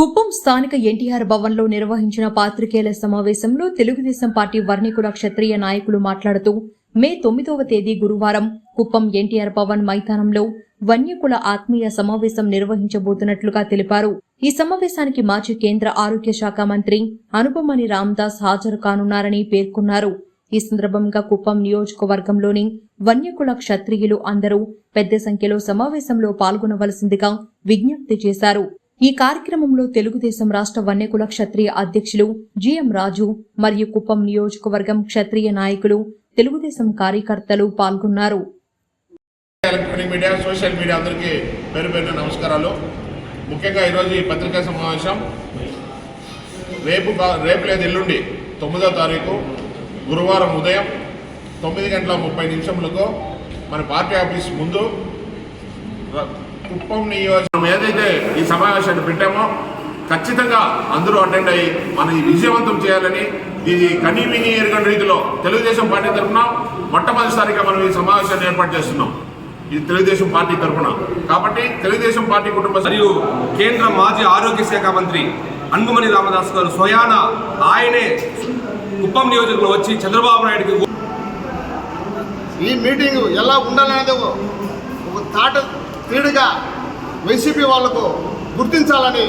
కుప్పం స్థానిక ఎన్టీఆర్ భవన్లో నిర్వహించిన పాత్రికేయుల సమావేశంలో తెలుగుదేశం పార్టీ వర్ణికుల క్షత్రియ నాయకులు మాట్లాడుతూ మే తొమ్మిదవ తేదీ గురువారం కుప్పం ఎన్టీఆర్ భవన్ మైదానంలో వన్యకుల ఆత్మీయ సమావేశం నిర్వహించబోతున్నట్లుగా తెలిపారు. ఈ సమావేశానికి మాజీ కేంద్ర ఆరోగ్య శాఖ మంత్రి అనుపమణి రామ్దాస్ హాజరు కానున్నారని పేర్కొన్నారు. ఈ సందర్భంగా కుప్పం నియోజకవర్గంలోని వన్యకుల క్షత్రియులు అందరూ పెద్ద సంఖ్యలో సమావేశంలో పాల్గొనవలసిందిగా విజ్ఞప్తి చేశారు. ఈ కార్యక్రమంలో తెలుగుదేశం రాష్ట్ర వన్యకుల క్షత్రియ అధ్యక్షులు జిఎం రాజు మరియు కుప్పం నియోజకవర్గం క్షత్రియ నాయకులు తెలుగుదేశం కార్యకర్తలు పాల్గొన్నారు. మీడియా సోషల్ మీడియా అందరికీ పేరు పేరున నమస్కారాలు. ముఖ్యంగా ఈరోజు ఈ పత్రికా సమావేశం రేపు రేపు లేదు ఎల్లుండి తొమ్మిదో తారీఖు గురువారం ఉదయం తొమ్మిది గంటల ముప్పై నిమిషములకు మన పార్టీ ఆఫీస్ ముందు కుప్పం నియోజకవర్గం ఏదైతే ఈ సమావేశాన్ని పెట్టామో ఖచ్చితంగా అందరూ అటెండ్ అయ్యి మనం ఈ విజయవంతం చేయాలని ఇది కనీవిని ఎరుగని రీతిలో తెలుగుదేశం పార్టీ తరఫున మొట్టమొదటిసారిగా మనం ఈ సమావేశాన్ని ఏర్పాటు చేస్తున్నాం. ఇది తెలుగుదేశం పార్టీ తరఫున. కాబట్టి తెలుగుదేశం పార్టీ కుటుంబ మరియు కేంద్ర మాజీ ఆరోగ్య శాఖ మంత్రి అన్బుమణి రామదాస్ గారు స్వయాన ఆయనే కుప్పం నియోజకవర్గంలో వచ్చి చంద్రబాబు నాయుడుకి ఈ మీటింగ్ ఎలా ఉండాలనేది ఒక తాట తీడుగా వైసీపీ వాళ్ళకు గుర్తించాలని